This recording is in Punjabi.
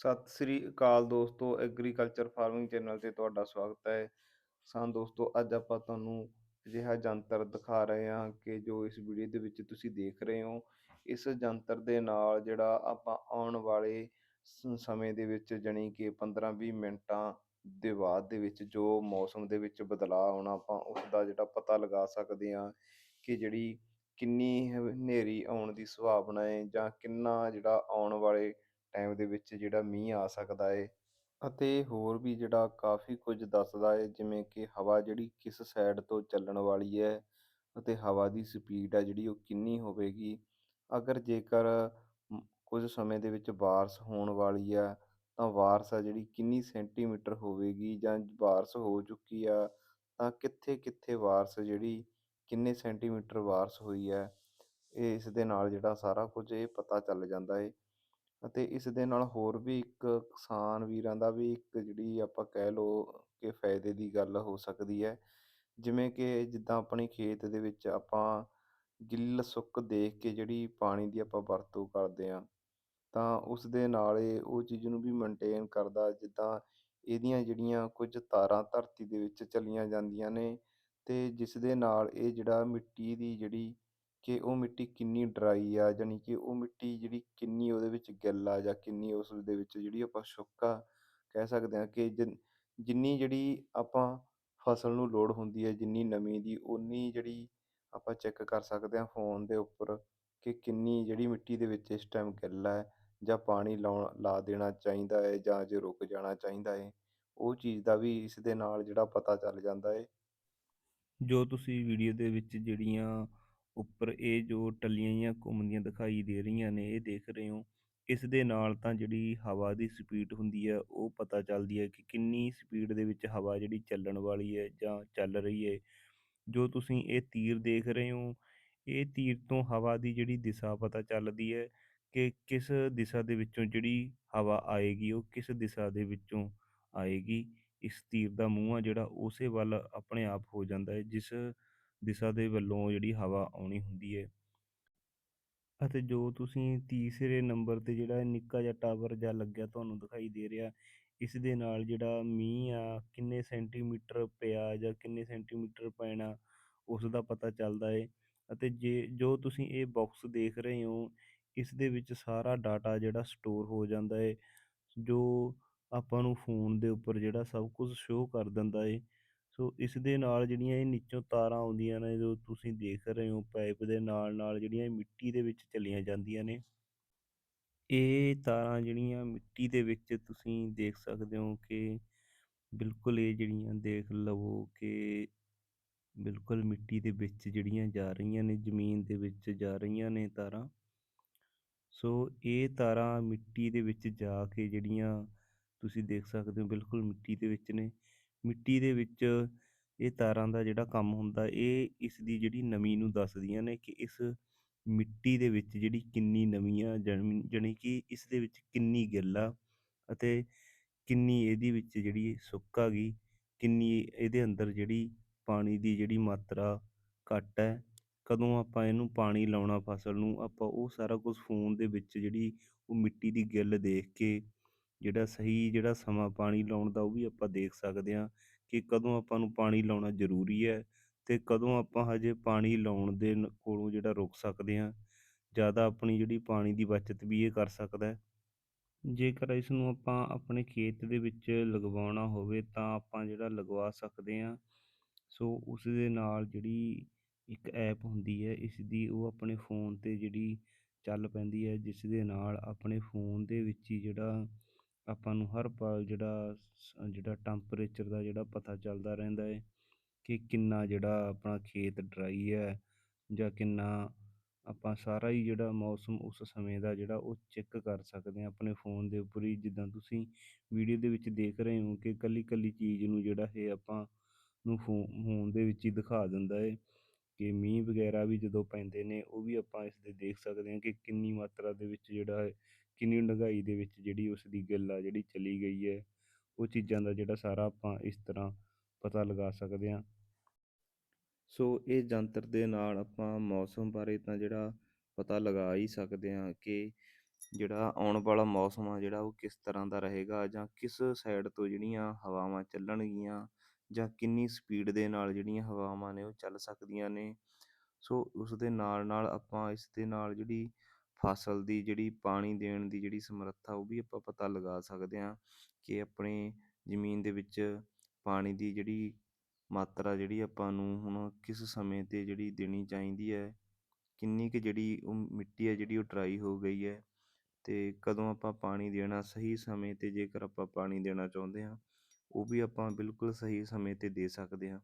ਸਤਿ ਸ੍ਰੀ ਅਕਾਲ ਦੋਸਤੋ ਐਗਰੀਕਲਚਰ ਫਾਰਮਿੰਗ ਚੈਨਲ ਤੇ ਤੁਹਾਡਾ ਸਵਾਗਤ ਹੈ। ਕਿਸਾਨ ਦੋਸਤੋ, ਅੱਜ ਆਪਾਂ ਤੁਹਾਨੂੰ ਅਜਿਹਾ ਜੰਤਰ ਦਿਖਾ ਰਹੇ ਹਾਂ ਕਿ ਜੋ ਇਸ ਵੀਡੀਓ ਦੇ ਵਿੱਚ ਤੁਸੀਂ ਦੇਖ ਰਹੇ ਹੋ। ਇਸ ਜੰਤਰ ਦੇ ਨਾਲ ਜਿਹੜਾ ਆਪਾਂ ਆਉਣ ਵਾਲੇ ਸਮੇਂ ਦੇ ਵਿੱਚ ਜਾਣੀ ਕਿ 15-20 ਮਿੰਟਾਂ ਦੇ ਬਾਅਦ ਦੇ ਵਿੱਚ ਜੋ ਮੌਸਮ ਦੇ ਵਿੱਚ ਬਦਲਾਅ ਆਉਣਾ ਆਪਾਂ ਉਸ ਦਾ ਜਿਹੜਾ ਪਤਾ ਲਗਾ ਸਕਦੇ ਹਾਂ ਕਿ ਜਿਹੜੀ ਕਿੰਨੀ ਹਨੇਰੀ ਆਉਣ ਦੀ ਸੰਭਾਵਨਾ ਹੈ ਜਾਂ ਕਿੰਨਾ ਜਿਹੜਾ ਆਉਣ ਵਾਲੇ ਟਾਈਮ ਦੇ ਵਿੱਚ ਜਿਹੜਾ ਮੀਂਹ ਆ ਸਕਦਾ ਹੈ ਅਤੇ ਹੋਰ ਵੀ ਜਿਹੜਾ ਕਾਫੀ ਕੁਝ ਦੱਸਦਾ ਹੈ ਜਿਵੇਂ ਕਿ ਹਵਾ ਜਿਹੜੀ ਕਿਸ ਸਾਈਡ ਤੋਂ ਚੱਲਣ ਵਾਲੀ ਹੈ ਅਤੇ ਹਵਾ ਦੀ ਸਪੀਡ ਆ ਜਿਹੜੀ ਉਹ ਕਿੰਨੀ ਹੋਵੇਗੀ। ਅਗਰ ਜੇਕਰ ਕੁਝ ਸਮੇਂ ਦੇ ਵਿੱਚ ਬਾਰਿਸ਼ ਹੋਣ ਵਾਲੀ ਆ, ਤਾਂ ਬਾਰਿਸ਼ ਆ ਜਿਹੜੀ ਕਿੰਨੀ ਸੈਂਟੀਮੀਟਰ ਹੋਵੇਗੀ ਜਾਂ ਬਾਰਿਸ਼ ਹੋ ਚੁੱਕੀ ਆ, ਤਾਂ ਕਿੱਥੇ ਕਿੱਥੇ ਬਾਰਿਸ਼ ਜਿਹੜੀ ਕਿੰਨੇ ਸੈਂਟੀਮੀਟਰ ਬਾਰਿਸ਼ ਹੋਈ ਹੈ ਇਹ ਇਸ ਦੇ ਨਾਲ ਜਿਹੜਾ ਸਾਰਾ ਕੁਝ ਇਹ ਪਤਾ ਚੱਲ ਜਾਂਦਾ ਹੈ ਅਤੇ ਇਸ ਦੇ ਨਾਲ ਹੋਰ ਵੀ ਇੱਕ ਕਿਸਾਨ ਵੀਰਾਂ ਦਾ ਵੀ ਇੱਕ ਜਿਹੜੀ ਆਪਾਂ ਕਹਿ ਲਓ ਕਿ ਫਾਇਦੇ ਦੀ ਗੱਲ ਹੋ ਸਕਦੀ ਹੈ। ਜਿਵੇਂ ਕਿ ਜਿੱਦਾਂ ਆਪਣੀ ਖੇਤ ਦੇ ਵਿੱਚ ਆਪਾਂ ਗਿੱਲ ਸੁੱਕ ਦੇਖ ਕੇ ਜਿਹੜੀ ਪਾਣੀ ਦੀ ਆਪਾਂ ਵਰਤੋਂ ਕਰਦੇ ਹਾਂ, ਤਾਂ ਉਸ ਦੇ ਨਾਲ ਇਹ ਉਹ ਚੀਜ਼ ਨੂੰ ਵੀ ਮੇਨਟੇਨ ਕਰਦਾ ਜਿੱਦਾਂ ਇਹਦੀਆਂ ਜਿਹੜੀਆਂ ਕੁਝ ਤਾਰਾਂ ਧਰਤੀ ਦੇ ਵਿੱਚ ਚਲੀਆਂ ਜਾਂਦੀਆਂ ਨੇ ਅਤੇ ਜਿਸ ਦੇ ਨਾਲ ਇਹ ਜਿਹੜਾ ਮਿੱਟੀ ਦੀ ਜਿਹੜੀ ਕਿ ਉਹ ਮਿੱਟੀ ਕਿੰਨੀ ਡਰਾਈ ਆ, ਜਾਣੀ ਕਿ ਉਹ ਮਿੱਟੀ ਜਿਹੜੀ ਕਿੰਨੀ ਉਹਦੇ ਵਿੱਚ ਗਿੱਲ ਆ ਜਾਂ ਕਿੰਨੀ ਉਸ ਦੇ ਵਿੱਚ ਜਿਹੜੀ ਆਪਾਂ ਸੁੱਕਾ ਕਹਿ ਸਕਦੇ ਹਾਂ ਕਿ ਜਿਨ- ਜਿੰਨੀ ਜਿਹੜੀ ਆਪਾਂ ਫਸਲ ਨੂੰ ਲੋੜ ਹੁੰਦੀ ਹੈ, ਜਿੰਨੀ ਨਮੀ ਦੀ ਉਨੀ ਜਿਹੜੀ ਆਪਾਂ ਚੈੱਕ ਕਰ ਸਕਦੇ ਹਾਂ ਫੋਨ ਦੇ ਉੱਪਰ ਕਿ ਕਿੰਨੀ ਜਿਹੜੀ ਮਿੱਟੀ ਦੇ ਵਿੱਚ ਇਸ ਟਾਈਮ ਗਿੱਲ ਹੈ ਜਾਂ ਪਾਣੀ ਲਾਉਣ, ਲਾ ਦੇਣਾ ਚਾਹੀਦਾ ਹੈ ਜਾਂ ਜੇ ਰੁਕ ਜਾਣਾ ਚਾਹੀਦਾ ਹੈ, ਉਹ ਚੀਜ਼ ਦਾ ਵੀ ਇਸ ਦੇ ਨਾਲ ਜਿਹੜਾ ਪਤਾ ਚੱਲ ਜਾਂਦਾ ਹੈ। ਜੋ ਤੁਸੀਂ ਵੀਡੀਓ ਦੇ ਵਿੱਚ ਜਿਹੜੀਆਂ ਉੱਪਰ ਇਹ ਜੋ ਟੱਲੀਆਂ ਜਿਹੀਆਂ ਘੁੰਮਦੀਆਂ ਦਿਖਾਈ ਦੇ ਰਹੀਆਂ ਨੇ, ਇਹ ਦੇਖ ਰਹੇ ਹੋ, ਇਸ ਦੇ ਨਾਲ ਤਾਂ ਜਿਹੜੀ ਹਵਾ ਦੀ ਸਪੀਡ ਹੁੰਦੀ ਹੈ, ਉਹ ਪਤਾ ਚੱਲਦੀ ਹੈ ਕਿ ਕਿੰਨੀ ਸਪੀਡ ਦੇ ਵਿੱਚ ਹਵਾ ਜਿਹੜੀ ਚੱਲਣ ਵਾਲੀ ਹੈ ਜਾਂ ਚੱਲ ਰਹੀ ਹੈ। ਜੋ ਤੁਸੀਂ ਇਹ ਤੀਰ ਦੇਖ ਰਹੇ ਹੋ, ਇਹ ਤੀਰ ਤੋਂ ਹਵਾ ਦੀ ਜਿਹੜੀ ਦਿਸ਼ਾ ਪਤਾ ਚੱਲਦੀ ਹੈ ਕਿ ਕਿਸ ਦਿਸ਼ਾ ਦੇ ਵਿੱਚੋਂ ਜਿਹੜੀ ਹਵਾ ਆਏਗੀ, ਉਹ ਕਿਸ ਦਿਸ਼ਾ ਦੇ ਵਿੱਚੋਂ ਆਏਗੀ। ਇਸ ਤੀਰ ਦਾ ਮੂੰਹ ਆ ਜਿਹੜਾ, ਉਸੇ ਵੱਲ ਆਪਣੇ ਆਪ ਹੋ ਜਾਂਦਾ ਹੈ, ਜਿਸ ਦਿਸ਼ਾ ਦੇ ਵੱਲੋਂ ਜਿਹੜੀ ਹਵਾ ਆਉਣੀ ਹੁੰਦੀ ਹੈ। ਅਤੇ ਜੋ ਤੁਸੀਂ ਤੀਸਰੇ ਨੰਬਰ ਤੇ ਜਿਹੜਾ ਨਿੱਕਾ ਜਿਹਾ ਟਾਵਰ ਜਾਂ ਲੱਗਿਆ ਤੁਹਾਨੂੰ ਦਿਖਾਈ ਦੇ ਰਿਹਾ, ਇਸ ਦੇ ਨਾਲ ਜਿਹੜਾ ਮੀਂਹ ਆ, ਕਿੰਨੇ ਸੈਂਟੀਮੀਟਰ ਪਿਆ ਜਾਂ ਕਿੰਨੇ ਸੈਂਟੀਮੀਟਰ ਪੈਣਾ, ਉਸ ਦਾ ਪਤਾ ਚੱਲਦਾ ਹੈ ਅਤੇ ਜੇ, ਜੋ ਤੁਸੀਂ ਇਹ ਬਾਕਸ ਦੇਖ ਰਹੇ ਹੋ, ਇਸ ਦੇ ਵਿੱਚ ਸਾਰਾ ਡਾਟਾ ਜਿਹੜਾ ਸਟੋਰ ਹੋ ਜਾਂਦਾ ਹੈ ਜੋ ਆਪਾਂ ਨੂੰ ਫੋਨ ਦੇ ਉੱਪਰ ਜਿਹੜਾ ਸਭ ਕੁਝ ਸ਼ੋਅ ਕਰ ਦਿੰਦਾ ਏ। ਸੋ ਇਸ ਦੇ ਨਾਲ ਜਿਹੜੀਆਂ ਇਹ ਨੀਚੋਂ ਤਾਰਾਂ ਆਉਂਦੀਆਂ ਨੇ, ਜੋ ਤੁਸੀਂ ਦੇਖ ਰਹੇ ਹੋ ਪਾਈਪ ਦੇ ਨਾਲ ਨਾਲ ਜਿਹੜੀਆਂ ਇਹ ਮਿੱਟੀ ਦੇ ਵਿੱਚ ਚਲੀਆਂ ਜਾਂਦੀਆਂ ਨੇ। ਇਹ ਤਾਰਾਂ ਜਿਹੜੀਆਂ ਮਿੱਟੀ ਦੇ ਵਿੱਚ ਤੁਸੀਂ ਦੇਖ ਸਕਦੇ ਹੋ ਕਿ ਬਿਲਕੁਲ ਇਹ ਜਿਹੜੀਆਂ ਦੇਖ ਲਵੋ ਕਿ ਬਿਲਕੁਲ ਮਿੱਟੀ ਦੇ ਵਿੱਚ ਜਿਹੜੀਆਂ ਜਾ ਰਹੀਆਂ ਨੇ, ਜ਼ਮੀਨ ਦੇ ਵਿੱਚ ਜਾ ਰਹੀਆਂ ਨੇ ਤਾਰਾਂ। ਸੋ ਇਹ ਤਾਰਾਂ ਮਿੱਟੀ ਦੇ ਵਿੱਚ ਜਾ ਕੇ ਜਿਹੜੀਆਂ ਤੁਸੀਂ ਦੇਖ ਸਕਦੇ ਹੋ ਬਿਲਕੁਲ ਮਿੱਟੀ ਦੇ ਵਿੱਚ ਨੇ। ਮਿੱਟੀ ਦੇ ਵਿੱਚ ਇਹ ਤਾਰਾਂ ਦਾ ਜਿਹੜਾ ਕੰਮ ਹੁੰਦਾ, ਇਹ ਇਸ ਦੀ ਜਿਹੜੀ ਨਮੀ ਨੂੰ ਦੱਸਦੀਆਂ ਨੇ ਕਿ ਇਸ ਮਿੱਟੀ ਦੇ ਵਿੱਚ ਜਿਹੜੀ ਕਿੰਨੀ ਨਮੀ ਆ ਜਾਣੀ ਜਾਣੀ ਕਿ ਇਸ ਦੇ ਵਿੱਚ ਕਿੰਨੀ ਗਿੱਲ ਆ ਅਤੇ ਕਿੰਨੀ ਇਹਦੇ ਵਿੱਚ ਜਿਹੜੀ ਸੁੱਕ ਆ ਗਈ, ਕਿੰਨੀ ਇਹਦੇ ਅੰਦਰ ਜਿਹੜੀ ਪਾਣੀ ਦੀ ਜਿਹੜੀ ਮਾਤਰਾ ਘੱਟ ਹੈ, ਕਦੋਂ ਆਪਾਂ ਇਹਨੂੰ ਪਾਣੀ ਲਾਉਣਾ ਫਸਲ ਨੂੰ, ਆਪਾਂ ਉਹ ਸਾਰਾ ਕੁਝ ਫੋਨ ਦੇ ਵਿੱਚ ਜਿਹੜੀ ਉਹ ਮਿੱਟੀ ਦੀ ਗਿੱਲ ਦੇਖ ਕੇ ਜਿਹੜਾ ਸਹੀ ਜਿਹੜਾ ਸਮਾਂ ਪਾਣੀ ਲਾਉਣ ਦਾ, ਉਹ ਵੀ ਆਪਾਂ ਦੇਖ ਸਕਦੇ ਹਾਂ ਕਿ ਕਦੋਂ ਆਪਾਂ ਨੂੰ ਪਾਣੀ ਲਾਉਣਾ ਜ਼ਰੂਰੀ ਹੈ ਤੇ ਕਦੋਂ ਆਪਾਂ ਹਜੇ ਪਾਣੀ ਲਾਉਣ ਦੇ ਨ- ਕੋਲੋਂ ਜਿਹੜਾ ਰੁਕ ਸਕਦੇ ਹਾਂ। ਜ਼ਿਆਦਾ ਆਪਣੀ ਜਿਹੜੀ ਪਾਣੀ ਦੀ ਬਚਤ ਵੀ ਇਹ ਕਰ ਸਕਦਾ ਹੈ। ਜੇਕਰ ਇਸ ਨੂੰ ਆਪਾਂ ਆਪਣੇ ਖੇਤ ਦੇ ਵਿੱਚ ਲਗਵਾਉਣਾ ਹੋਵੇ ਤਾਂ ਆਪਾਂ ਜਿਹੜਾ ਲਗਵਾ ਸਕਦੇ ਹਾਂ, ਸੋ ਉਸ ਦੇ ਨਾਲ ਜਿਹੜੀ ਇੱਕ ਐਪ ਹੁੰਦੀ ਹੈ, ਇਸ ਦੀ ਉਹ ਆਪਣੇ ਫੋਨ 'ਤੇ ਜਿਹੜੀ ਚੱਲ ਪੈਂਦੀ ਹੈ, ਜਿਸ ਦੇ ਨਾਲ ਆਪਣੇ ਫੋਨ ਦੇ ਵਿੱਚ ਹੀ ਜਿਹੜਾ ਆਪਾਂ ਨੂੰ ਹਰ ਪਲ ਜਿਹੜਾ ਸ- ਜਿਹੜਾ ਟੈਂਪਰੇਚਰ ਦਾ ਜਿਹੜਾ ਪਤਾ ਚੱਲਦਾ ਰਹਿੰਦਾ ਹੈ ਕਿ ਕਿੰਨਾ ਜਿਹੜਾ ਆਪਣਾ ਖੇਤ ਡਰਾਈ ਹੈ ਜਾਂ ਕਿੰਨਾ ਆਪਾਂ ਸਾਰਾ ਹੀ ਜਿਹੜਾ ਮੌਸਮ ਉਸ ਸਮੇਂ ਦਾ ਜਿਹੜਾ ਉਹ ਚੈੱਕ ਕਰ ਸਕਦੇ ਹਾਂ ਆਪਣੇ ਫੋਨ ਦੇ ਉੱਪਰ ਹੀ। ਜਿੱਦਾਂ ਤੁਸੀਂ ਵੀਡੀਓ ਦੇ ਵਿੱਚ ਦੇਖ ਰਹੇ ਹੋ ਕਿ ਕੱਲੀ ਕੱਲੀ ਚੀਜ਼ ਨੂੰ ਜਿਹੜਾ ਇਹ ਆਪਾਂ ਨੂੰ ਫੋ ਫੋਨ ਦੇ ਵਿੱਚ ਹੀ ਦਿਖਾ ਦਿੰਦਾ ਹੈ ਕਿ ਮੀਂਹ ਵਗੈਰਾ ਵੀ ਜਦੋਂ ਪੈਂਦੇ ਨੇ ਉਹ ਵੀ ਆਪਾਂ ਇਸ ਦੇ ਦੇਖ ਸਕਦੇ ਹਾਂ ਕਿ ਕਿੰਨੀ ਮਾਤਰਾ ਦੇ ਵਿੱਚ ਜਿਹੜਾ ਹੈ ਕਿੰਨੀ ਡੂੰਘਾਈ ਦੇ ਵਿੱਚ ਜਿਹੜੀ ਉਸ ਦੀ ਗਿੱਲ ਆ, ਜਿਹੜੀ ਚਲੀ ਗਈ ਹੈ, ਉਹ ਚੀਜ਼ਾਂ ਦਾ ਜਿਹੜਾ ਸਾਰਾ ਆਪਾਂ ਇਸ ਤਰ੍ਹਾਂ ਪਤਾ ਲਗਾ ਸਕਦੇ ਹਾਂ। ਸੋ ਇਹ ਜੰਤਰ ਦੇ ਨਾਲ ਆਪਾਂ ਮੌਸਮ ਬਾਰੇ ਤਾਂ ਜਿਹੜਾ ਪਤਾ ਲਗਾ ਹੀ ਸਕਦੇ ਹਾਂ ਕਿ ਜਿਹੜਾ ਆਉਣ ਵਾਲਾ ਮੌਸਮ ਆ, ਜਿਹੜਾ ਉਹ ਕਿਸ ਤਰ੍ਹਾਂ ਦਾ ਰਹੇਗਾ ਜਾਂ ਕਿਸ ਸਾਈਡ ਤੋਂ ਜਿਹੜੀਆਂ ਹਵਾਵਾਂ ਚੱਲਣਗੀਆਂ ਜਾਂ ਕਿੰਨੀ ਸਪੀਡ ਦੇ ਨਾਲ ਜਿਹੜੀਆਂ ਹਵਾਵਾਂ ਨੇ ਉਹ ਚੱਲ ਸਕਦੀਆਂ ਨੇ। ਸੋ ਉਸ ਦੇ ਨਾਲ ਨਾਲ ਆਪਾਂ ਇਸ ਦੇ ਨਾਲ ਜਿਹੜੀ ਫਸਲ ਦੀ ਜਿਹੜੀ ਪਾਣੀ ਦੇਣ ਦੀ ਜਿਹੜੀ ਸਮਰੱਥਾ, ਉਹ ਵੀ ਆਪਾਂ ਪਤਾ ਲਗਾ ਸਕਦੇ ਹਾਂ ਕਿ ਆਪਣੇ ਜ਼ਮੀਨ ਦੇ ਵਿੱਚ ਪਾਣੀ ਦੀ ਜਿਹੜੀ ਮਾਤਰਾ ਜਿਹੜੀ ਆਪਾਂ ਨੂੰ ਹੁਣ ਕਿਸ ਸਮੇਂ 'ਤੇ ਜਿਹੜੀ ਦੇਣੀ ਚਾਹੀਦੀ ਹੈ, ਕਿੰਨੀ ਕੁ ਜਿਹੜੀ ਉਹ ਮਿੱਟੀ ਹੈ ਜਿਹੜੀ ਉਹ ਡਰਾਈ ਹੋ ਗਈ ਹੈ ਅਤੇ ਕਦੋਂ ਆਪਾਂ ਪਾਣੀ ਦੇਣਾ ਸਹੀ ਸਮੇਂ 'ਤੇ, ਜੇਕਰ ਆਪਾਂ ਪਾਣੀ ਦੇਣਾ ਚਾਹੁੰਦੇ ਹਾਂ, ਉਹ ਵੀ ਆਪਾਂ ਬਿਲਕੁਲ ਸਹੀ ਸਮੇਂ 'ਤੇ ਦੇ ਸਕਦੇ ਹਾਂ।